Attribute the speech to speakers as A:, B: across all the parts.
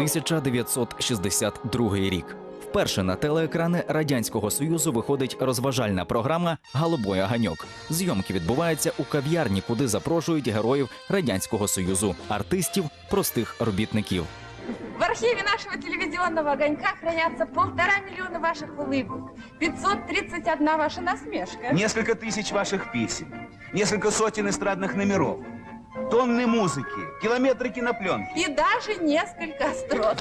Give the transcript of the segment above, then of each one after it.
A: 1962 рік. Вперше на телеекрани радянського союзу виходить розважальна програма Галубой Аганьок. Зйомки відбуваються у кав'ярні, куди запрошують героїв радянського союзу, артистів, простих робітників.
B: В архиве нашего телевизионного огонька хранятся полтора миллиона ваших улыбок, 531 ваша насмешка.
C: Несколько тысяч ваших песен, несколько сотен эстрадных номеров, тонны музыки, километры кинопленки.
B: И даже несколько строк.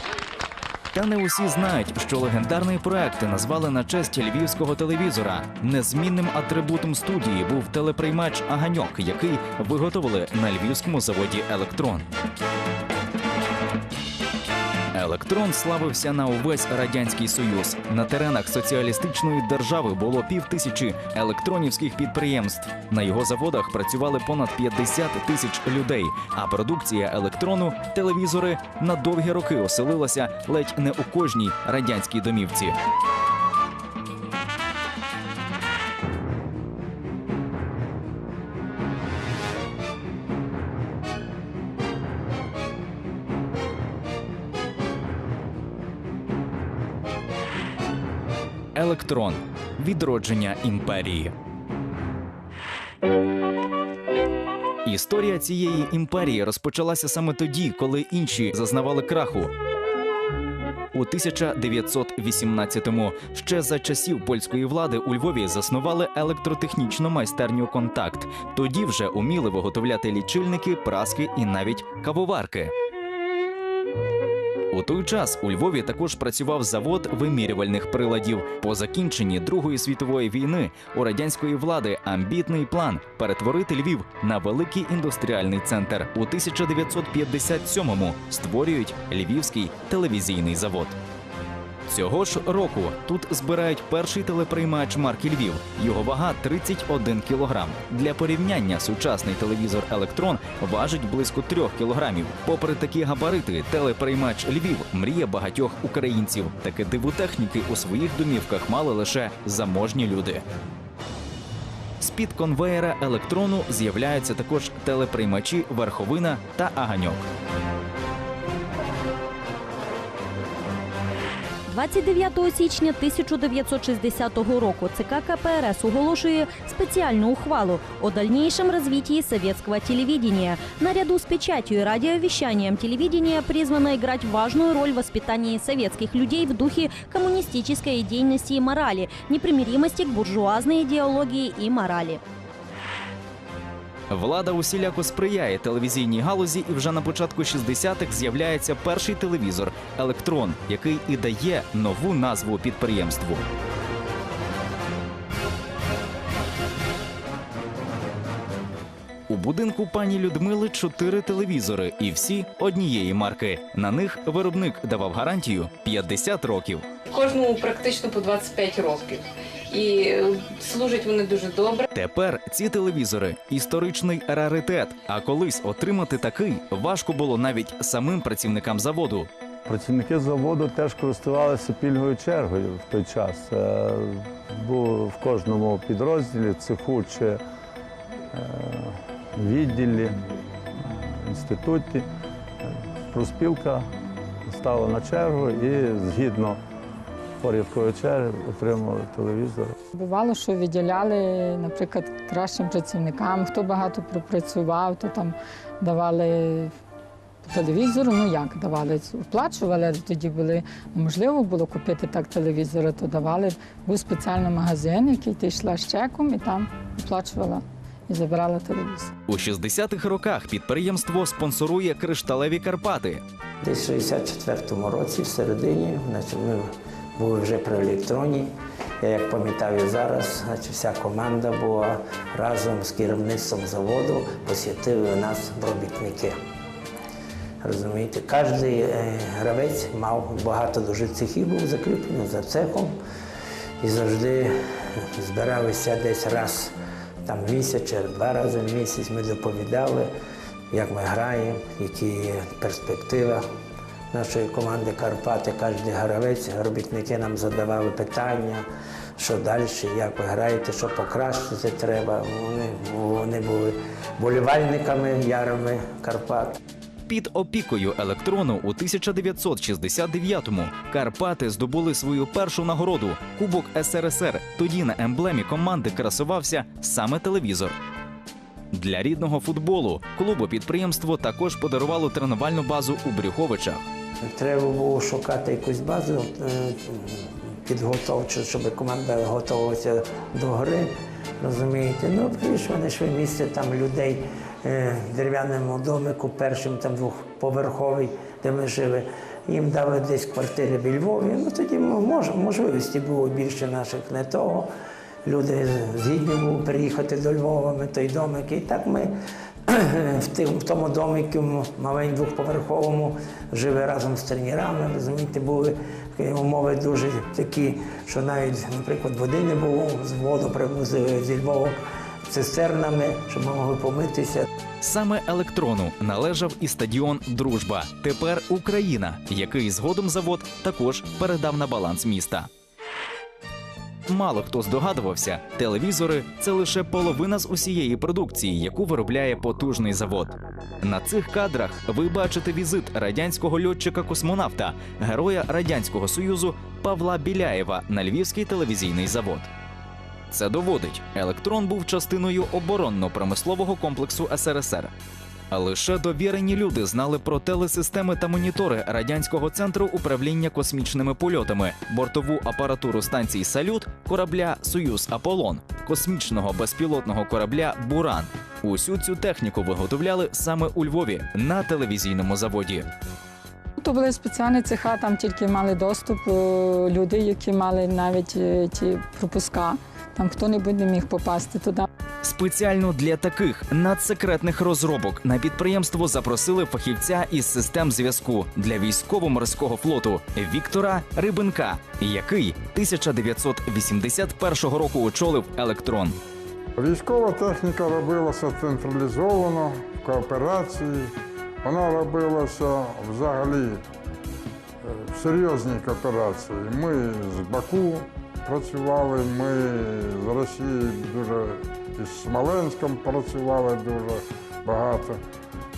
A: Та не усі знають, що легендарний проект назвали на честь львівського телевізора. Незмінним атрибутом студії був телеприймач Аганьок, який виготовили на львівському заводі Електрон. Електрон славився на увесь радянський союз. На теренах соціалістичної держави було півтисячі електронівських підприємств. На його заводах працювали понад 50 тисяч людей. А продукція електрону, телевізори на довгі роки оселилася ледь не у кожній радянській домівці. Електрон відродження імперії. Історія цієї імперії розпочалася саме тоді, коли інші зазнавали краху. У 1918-му ще за часів польської влади у Львові заснували електротехнічну майстерню Контакт. Тоді вже уміли виготовляти лічильники, праски і навіть кавоварки. У той час у Львові також працював завод вимірювальних приладів. По закінченні Другої світової війни у радянської влади амбітний план перетворити Львів на великий індустріальний центр. У 1957-му створюють Львівський телевізійний завод. Цього ж року тут збирають перший телеприймач марки Львів. Його вага 31 кілограм. Для порівняння сучасний телевізор Електрон важить близько 3 кілограмів. Попри такі габарити, телеприймач Львів мрія багатьох українців. Таке диву техніки у своїх домівках мали лише заможні люди. З-під конвеєра електрону з'являються також телеприймачі Верховина та Аганьок.
D: 29 січня 1960 року ЦК КПРС оголошує специальную ухвалу о дальнейшем развитии советского телевидения. Наряду с печатью и радиовещанием телевидение призвано играть важную роль в воспитании советских людей в духе коммунистической идейности и морали, непримиримости к буржуазной идеологии и морали.
A: Влада усіляко сприяє телевізійній галузі, і вже на початку 60-х з'являється перший телевізор Електрон, який і дає нову назву підприємству. У будинку пані Людмили чотири телевізори, і всі однієї марки. На них виробник давав гарантію 50 років.
E: Кожному практично по 25 років. І служать вони дуже добре.
A: Тепер ці телевізори історичний раритет. А колись отримати такий важко було навіть самим працівникам заводу.
F: Працівники заводу теж користувалися пільгою чергою в той час. Е, Був в кожному підрозділі, цеху чи е, відділі, е, інституті. Проспілка стала на чергу і згідно порядкової черги отримували телевізор.
G: Бувало, що виділяли, наприклад, кращим працівникам, хто багато пропрацював, то там давали по телевізору. Ну як давали, оплачували, але тоді були неможливо було купити так телевізори, то давали. Був спеціальний магазин, який ти йшла з чеком і там оплачувала і забирала телевізор.
A: У 60-х роках підприємство спонсорує кришталеві Карпати.
H: Десь 64-му році, в середині, значить, ми були вже при електроні. Я як пам'ятаю зараз, значить, вся команда була разом з керівництвом заводу, посвятили нас робітники. Розумієте, кожен гравець мав багато дуже цехів, був закріплений за цехом. І завжди збиралися десь раз там місяць чи два рази в місяць. Ми доповідали, як ми граємо, які є перспектива нашої команди Карпати. Кожен гравець, робітники нам задавали питання, що далі, як ви граєте, що покращити треба. Вони, вони були болівальниками ярими Карпат.
A: Під опікою електрону у 1969-му Карпати здобули свою першу нагороду Кубок СРСР. Тоді на емблемі команди красувався саме телевізор. Для рідного футболу клубу підприємство також подарувало тренувальну базу у Брюховичах.
H: Треба було шукати якусь базу е, підготовчу, щоб команда готувалася до гри. Розумієте? Ну, прийшли, знайшли місце там людей е, в дерев'яному домику, першим там двохповерховий, де ми жили. Їм дали десь квартири в Львові. Ну тоді мож, можливості було більше наших не того. Люди згідні були приїхати до Львова, ми той домик. І так ми в, тим, тому домику маленькому двохповерховому жили разом з тренерами. Розумієте, були умови дуже такі, що навіть, наприклад, води не було, з воду привозили зі Львова цистернами, щоб ми могли помитися.
A: Саме електрону належав і стадіон Дружба. Тепер Україна, який згодом завод також передав на баланс міста. Мало хто здогадувався, телевізори це лише половина з усієї продукції, яку виробляє потужний завод. На цих кадрах ви бачите візит радянського льотчика-космонавта, героя радянського союзу Павла Біляєва на львівський телевізійний завод. Це доводить, електрон був частиною оборонно-промислового комплексу СРСР. А лише довірені люди знали про телесистеми та монітори радянського центру управління космічними польотами, бортову апаратуру станцій Салют, корабля Союз Аполлон, космічного безпілотного корабля Буран. Усю цю техніку виготовляли саме у Львові на телевізійному заводі.
G: То були спеціальні цеха, там тільки мали доступ е, люди, які мали навіть е, ті пропуска. Там хто-небудь не міг попасти туди.
A: Спеціально для таких надсекретних розробок на підприємство запросили фахівця із систем зв'язку для військово-морського флоту Віктора Рибенка, який 1981 року очолив електрон.
I: Військова техніка робилася централізовано в кооперації. Вона робилася взагалі е, в серйозній кооперації. Ми з Баку працювали, ми з Росії дуже із Смоленськом працювали дуже багато.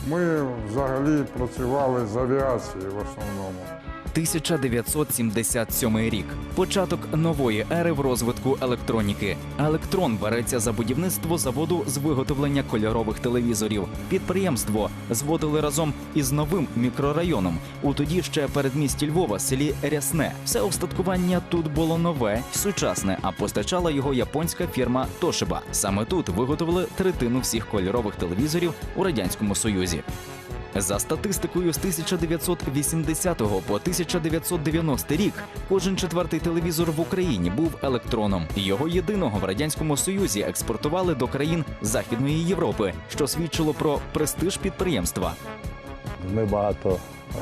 I: Ми взагалі працювали з авіацією в основному.
A: 1977 рік початок нової ери в розвитку електроніки. Електрон береться за будівництво заводу з виготовлення кольорових телевізорів. Підприємство зводили разом із новим мікрорайоном у тоді ще передмісті Львова, селі Рясне. Все устаткування тут було нове сучасне, а постачала його японська фірма Тошиба. Саме тут виготовили третину всіх кольорових телевізорів у радянському союзі. За статистикою з 1980 по 1990 рік кожен четвертий телевізор в Україні був електроном. Його єдиного в радянському союзі експортували до країн Західної Європи, що свідчило про престиж підприємства.
F: Ми багато е,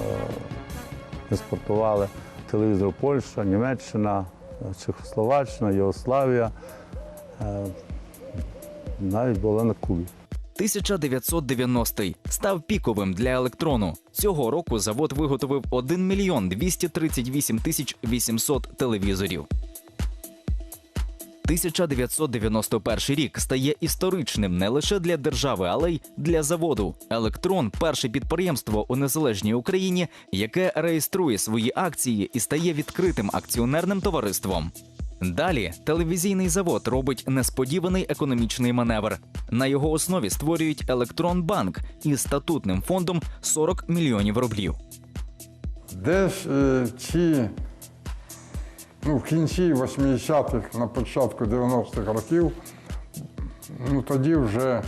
F: експортували телевізор Польща, Німеччина, Чехословаччина, Єгославія. Е, навіть були на Кубі.
A: 1990-й став піковим для електрону. Цього року завод виготовив 1 мільйон 238 тисяч 800 телевізорів. 1991 рік стає історичним не лише для держави, але й для заводу. Електрон перше підприємство у незалежній Україні, яке реєструє свої акції і стає відкритим акціонерним товариством. Далі телевізійний завод робить несподіваний економічний маневр. На його основі створюють електронбанк із статутним фондом 40 мільйонів рублів.
I: Десь е, ці, ну, в кінці 80-х, на початку 90-х років, ну тоді вже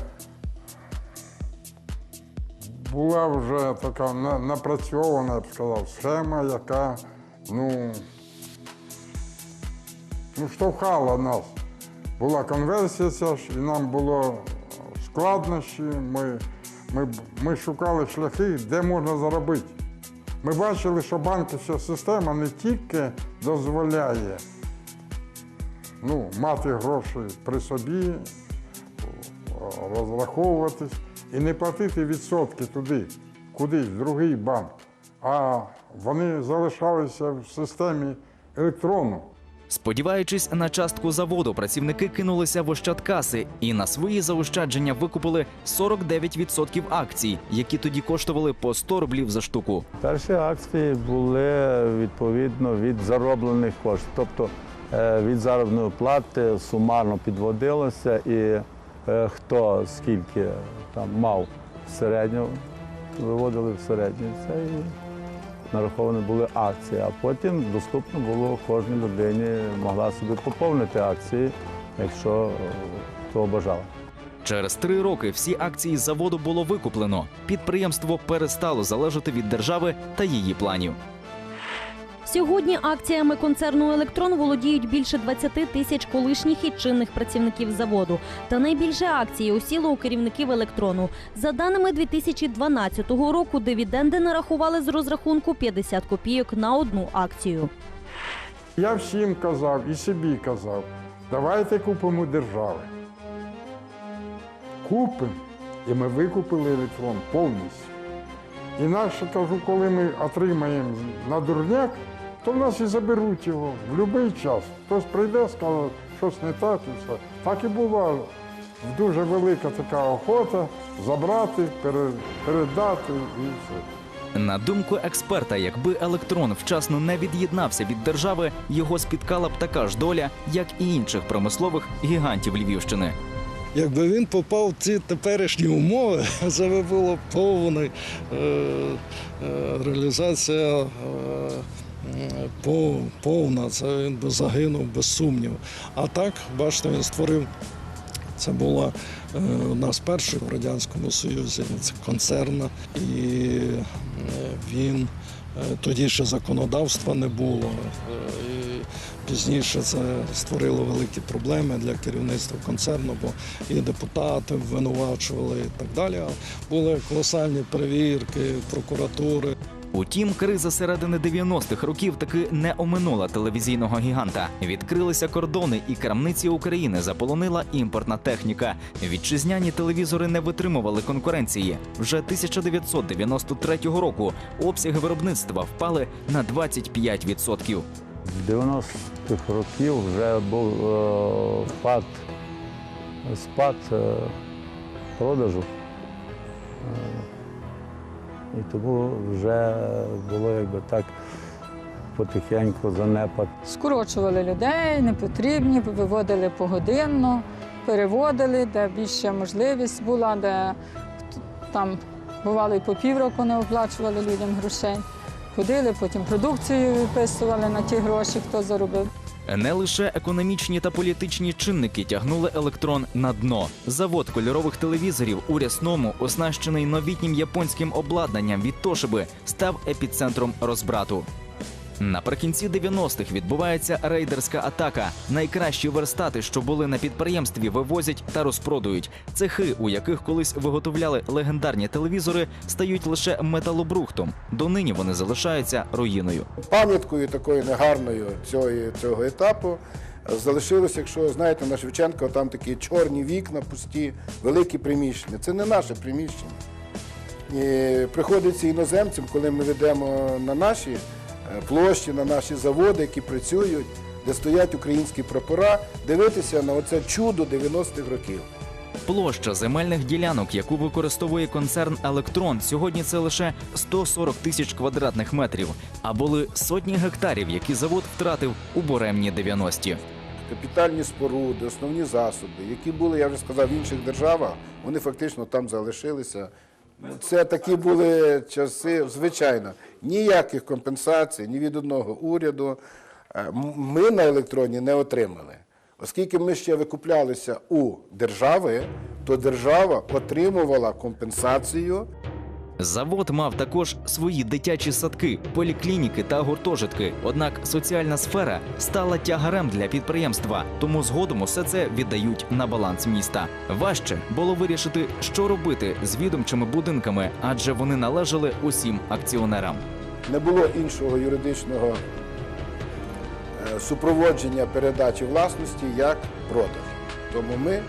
I: була вже така на- напрацьована, я б сказав, схема, яка ну, ну, штовхала нас. Була конверсія ця ж, і нам було складнощі. Ми, ми, ми шукали шляхи, де можна заробити. Ми бачили, що банківська система не тільки дозволяє ну, мати гроші при собі, розраховуватись і не платити відсотки туди, кудись, в другий банк, а вони залишалися в системі електрону.
A: Сподіваючись на частку заводу, працівники кинулися в ощадкаси і на свої заощадження викупили 49% акцій, які тоді коштували по 100 рублів за штуку.
F: Перші акції були відповідно від зароблених коштів. Тобто е, від заробної плати сумарно підводилося і е, хто скільки там мав в середньому, виводили в середню. Це і нараховані були акції. А потім доступно було кожній людині могла собі поповнити акції, якщо е, того бажала.
A: Через три роки всі акції заводу було викуплено. Підприємство перестало залежати від держави та її планів.
D: Сьогодні акціями концерну Електрон володіють більше 20 тисяч колишніх і чинних працівників заводу. Та найбільше акцій осіло у керівників електрону. За даними 2012 року, дивіденди нарахували з розрахунку 50 копійок на одну акцію.
I: Я всім казав і собі казав, давайте купимо держави. Купимо. І ми викупили електрон повністю. Інакше кажу, коли ми отримаємо на дурняк, то в нас і заберуть його в будь-який час. Хтось прийде, скаже, щось не так і все. Так і бувало. Дуже велика така охота забрати, передати і все.
A: На думку експерта, якби електрон вчасно не від'єднався від держави, його спіткала б така ж доля, як і інших промислових гігантів Львівщини.
J: Якби він попав в ці теперішні умови, це би було повна е, е, реалізація е, повна, це він би загинув без сумніву. А так, бачите, він створив. Це була е, у нас перший в Радянському Союзі це концерна, і е, він е, тоді ще законодавства не було. Е, і пізніше це створило великі проблеми для керівництва концерну, бо і депутати винувачували і так далі. Були колосальні перевірки прокуратури.
A: Утім, криза середини 90-х років таки не оминула телевізійного гіганта. Відкрилися кордони, і крамниці України заполонила імпортна техніка. Вітчизняні телевізори не витримували конкуренції. Вже 1993 року обсяги виробництва впали на 25%.
F: З 90-х років вже був е, спад, спад е, продажу. І тому вже було якби так потихеньку занепад.
G: Скорочували людей, непотрібні, виводили погодинно, переводили, де більше можливість була, де там бувало і по півроку не оплачували людям грошей. Ходили, потім продукцію виписували на ті гроші, хто заробив.
A: Не лише економічні та політичні чинники тягнули електрон на дно. Завод кольорових телевізорів у рясному, оснащений новітнім японським обладнанням від Тошиби, став епіцентром розбрату. Наприкінці 90-х відбувається рейдерська атака. Найкращі верстати, що були на підприємстві, вивозять та розпродують. Цехи, у яких колись виготовляли легендарні телевізори, стають лише металобрухтом. Донині вони залишаються руїною.
K: Пам'яткою такою негарною цього, цього етапу залишилося, якщо знаєте, на Шевченка там такі чорні вікна, пусті, великі приміщення. Це не наше приміщення. І приходиться іноземцям, коли ми ведемо на наші площі, на наші заводи, які працюють, де стоять українські прапора, дивитися на оце чудо 90-х років.
A: Площа земельних ділянок, яку використовує концерн Електрон, сьогодні це лише 140 тисяч квадратних метрів, а були сотні гектарів, які завод втратив у буремні 90-ті.
K: Капітальні споруди, основні засоби, які були, я вже сказав, в інших державах, вони фактично там залишилися. Це такі були часи, звичайно, ніяких компенсацій ні від одного уряду е, ми на електроні не отримали. Оскільки ми ще викуплялися у держави, то держава отримувала компенсацію
A: Завод мав також свої дитячі садки, поліклініки та гуртожитки. Однак соціальна сфера стала тягарем для підприємства, тому згодом усе це віддають на баланс міста. Важче було вирішити, що робити з відомчими будинками, адже вони належали усім акціонерам.
K: не було іншого юридичного е, супроводження передачі власності як продаж. Тому ми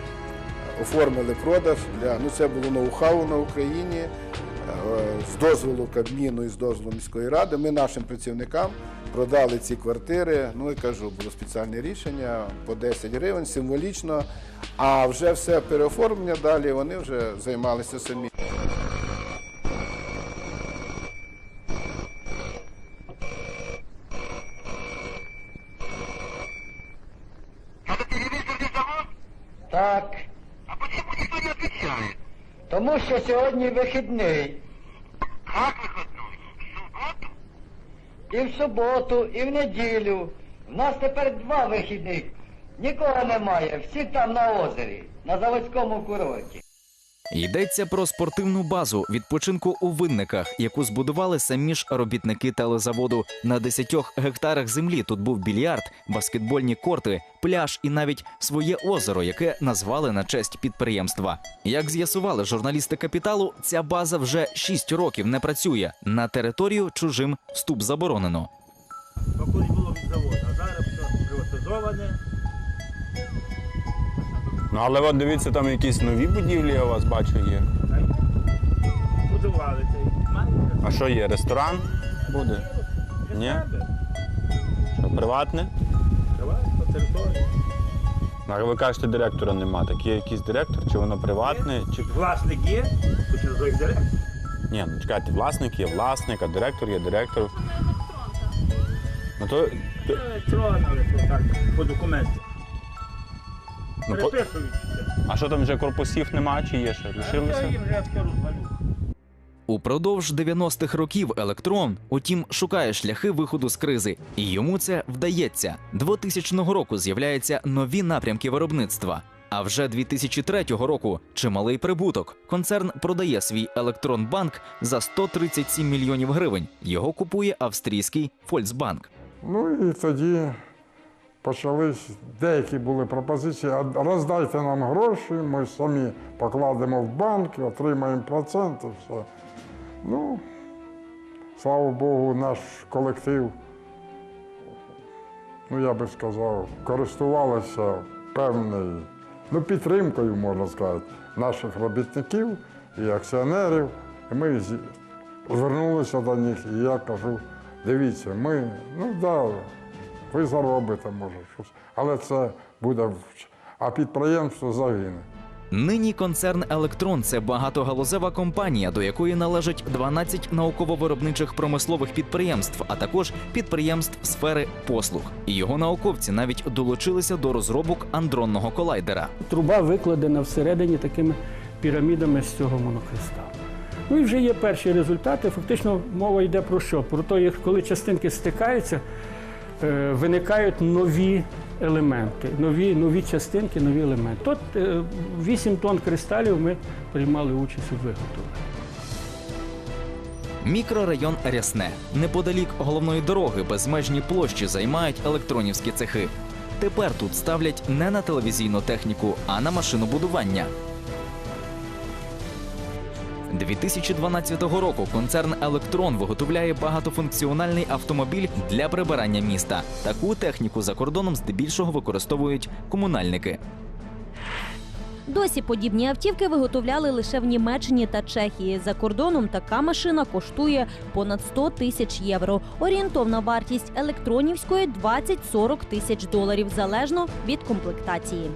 K: оформили продаж для ну це було ноу-хау на Україні. З дозволу Кабміну і з дозволу міської ради ми нашим працівникам продали ці квартири. Ну і кажу, було спеціальне рішення по 10 гривень символічно. А вже все переоформлення далі вони вже займалися самі.
L: Так. А почему никто не отвечает? Тому що сьогодні вихідний. Як вихідний? В суботу? І в суботу, і в неділю. У нас тепер два вихідних. Нікого немає, всі там на озері, на заводському курорті.
A: Йдеться про спортивну базу відпочинку у винниках, яку збудували самі ж робітники телезаводу. На 10 гектарах землі тут був більярд, баскетбольні корти, пляж і навіть своє озеро, яке назвали на честь підприємства. Як з'ясували журналісти капіталу, ця база вже 6 років не працює. На територію чужим вступ заборонено.
M: Ну але от дивіться, там якісь нові будівлі, я вас бачу, є.
N: Будували цей.
M: А що є? Ресторан буде? Ні? Що, приватне?
N: по території.
M: А ви кажете, директора нема. Так є якийсь директор, чи воно приватне, чи.
N: Власник є, хоч розовик директор.
M: Ні, ну чекайте, власник є власник, а директор є директор. Ну то. то-
N: Електронно, але так, по документу.
M: Ну, по... А що там вже корпусів нема, чи є ще?
N: Їм вже розвалю.
A: Упродовж 90-х років електрон, утім, шукає шляхи виходу з кризи, і йому це вдається. 2000 року з'являються нові напрямки виробництва. А вже 2003 року чималий прибуток. Концерн продає свій електронбанк за 137 мільйонів гривень. Його купує австрійський Фольксбанк.
I: Ну і тоді почались деякі були пропозиції, роздайте нам гроші, ми самі покладемо в банк, отримаємо проценти, все. Ну, слава Богу, наш колектив, ну я би сказав, користувалися певною ну, підтримкою, можна сказати, наших робітників і акціонерів. І ми звернулися до них, і я кажу, дивіться, ми, ну да, ви заробите, може, щось, але це буде, а підприємство загине.
A: Нині концерн Електрон це багатогалузева компанія, до якої належать 12 науково-виробничих промислових підприємств, а також підприємств сфери послуг. І його науковці навіть долучилися до розробок андронного колайдера.
O: Труба викладена всередині такими пірамідами з цього монокристалу. Ну і вже є перші результати. Фактично мова йде про що? Про те, як коли частинки стикаються, виникають нові елементи, нові, нові частинки, нові елементи. Тут е, 8 тонн кристалів ми приймали участь у виготовленні.
A: Мікрорайон Рясне. Неподалік головної дороги безмежні площі займають електронівські цехи. Тепер тут ставлять не на телевізійну техніку, а на машинобудування. 2012 року концерн Електрон виготовляє багатофункціональний автомобіль для прибирання міста. Таку техніку за кордоном здебільшого використовують комунальники.
D: Досі подібні автівки виготовляли лише в Німеччині та Чехії. За кордоном така машина коштує понад 100 тисяч євро. Орієнтовна вартість електронівської 20-40 тисяч доларів залежно від комплектації.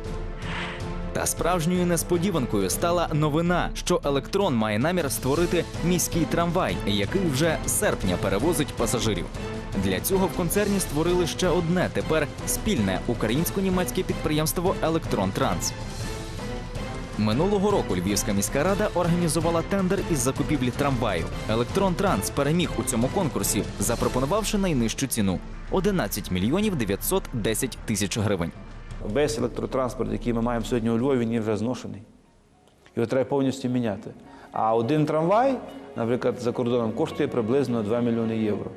A: Та справжньою несподіванкою стала новина, що електрон має намір створити міський трамвай, який вже з серпня перевозить пасажирів. Для цього в концерні створили ще одне тепер спільне українсько-німецьке підприємство Електрон Транс. Минулого року Львівська міська рада організувала тендер із закупівлі трамваю. Електрон Транс переміг у цьому конкурсі, запропонувавши найнижчу ціну 11 мільйонів 910 тисяч гривень.
P: Весь електротранспорт, який ми маємо сьогодні у Львові, він вже зношений. Його треба повністю міняти. А один трамвай, наприклад, за кордоном коштує приблизно 2 мільйони євро.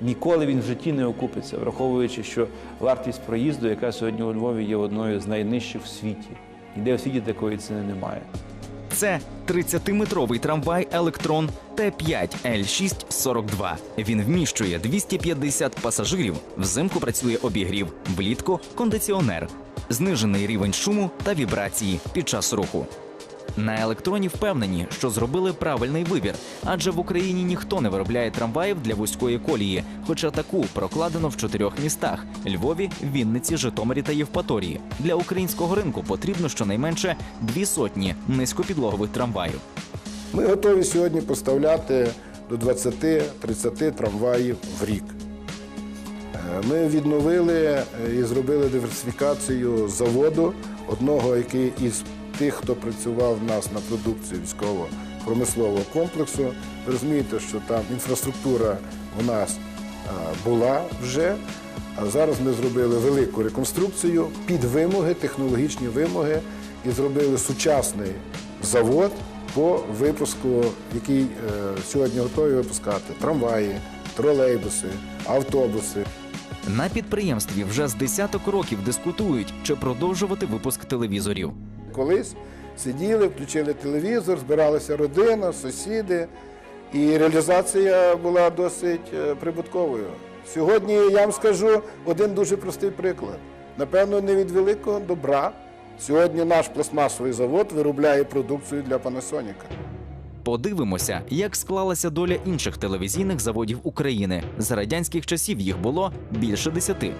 P: Ніколи він в житті не окупиться, враховуючи, що вартість проїзду, яка сьогодні у Львові є одною з найнижчих в світі. Ніде в світі такої ціни немає.
A: Це 30-метровий трамвай Електрон Т5 Л642. Він вміщує 250 пасажирів. Взимку працює обігрів, влітку кондиціонер, знижений рівень шуму та вібрації під час руху. На електроні впевнені, що зробили правильний вибір, адже в Україні ніхто не виробляє трамваїв для вузької колії, хоча таку прокладено в чотирьох містах: Львові, Вінниці, Житомирі та Євпаторії. Для українського ринку потрібно щонайменше дві сотні низькопідлогових трамваїв.
K: Ми готові сьогодні поставляти до 20-30 трамваїв в рік. Е, Ми відновили е, і зробили диверсифікацію заводу, одного, який із тих, хто працював в нас на продукції військово-промислового комплексу. Ви розумієте, що там інфраструктура в нас була вже. А зараз ми зробили велику реконструкцію під вимоги, технологічні вимоги, і зробили сучасний завод по випуску, який е, сьогодні готовий випускати трамваї, тролейбуси, автобуси.
A: На підприємстві вже з десяток років дискутують, чи продовжувати випуск телевізорів.
K: Колись сиділи, включили телевізор, збиралася родина, сусіди, і реалізація була досить е, прибутковою. Сьогодні я вам скажу один дуже простий приклад. Напевно, не від великого добра. Сьогодні наш пластмасовий завод виробляє продукцію для Panasonic.
A: Подивимося, як склалася доля інших телевізійних заводів України. За радянських часів їх було більше десяти.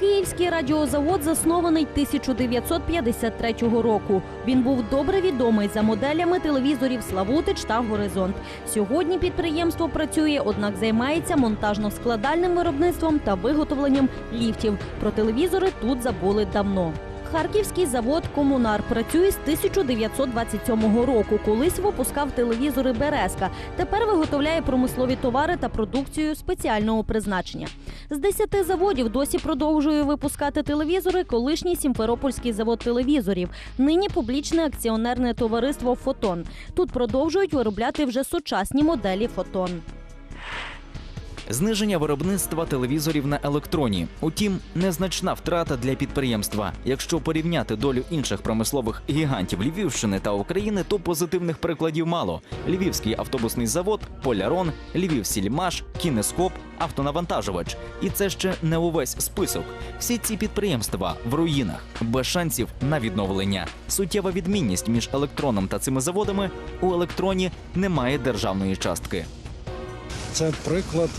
D: Київський радіозавод заснований 1953 року. Він був добре відомий за моделями телевізорів Славутич та Горизонт. Сьогодні підприємство працює, однак займається монтажно-складальним виробництвом та виготовленням ліфтів. Про телевізори тут забули давно. Харківський завод Комунар працює з 1927 року. Колись випускав телевізори Березка. Тепер виготовляє промислові товари та продукцію спеціального призначення. З 10 заводів досі продовжує випускати телевізори колишній Сімферопольський завод телевізорів. Нині публічне акціонерне товариство Фотон. Тут продовжують виробляти вже сучасні моделі Фотон.
A: Зниження виробництва телевізорів на електроні. Утім, незначна втрата для підприємства. Якщо порівняти долю інших промислових гігантів Львівщини та України, то позитивних прикладів мало: Львівський автобусний завод, Полярон, Львівсільмаш, Кінескоп, автонавантажувач. І це ще не увесь список. Всі ці підприємства в руїнах, без шансів на відновлення. Суттєва відмінність між електроном та цими заводами у електроні немає державної частки.
J: Це приклад,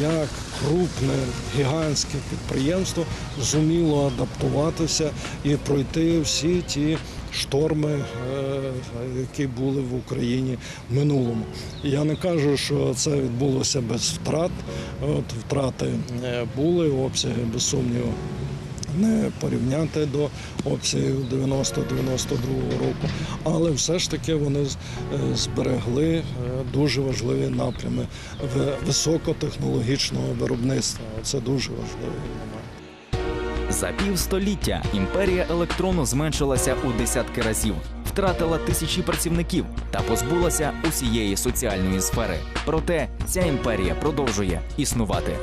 J: як крупне гігантське підприємство зуміло адаптуватися і пройти всі ті шторми, е, які були в Україні в минулому. Я не кажу, що це відбулося без втрат. От втрати е, були, обсяги без сумніву не порівняти до обсягів 90-92 року, але все ж таки вони е, зберегли е, дуже важливі напрями високотехнологічного виробництва. Це дуже важливий момент.
A: За півстоліття імперія електрону зменшилася у десятки разів, втратила тисячі працівників та позбулася усієї соціальної сфери. Проте ця імперія продовжує існувати.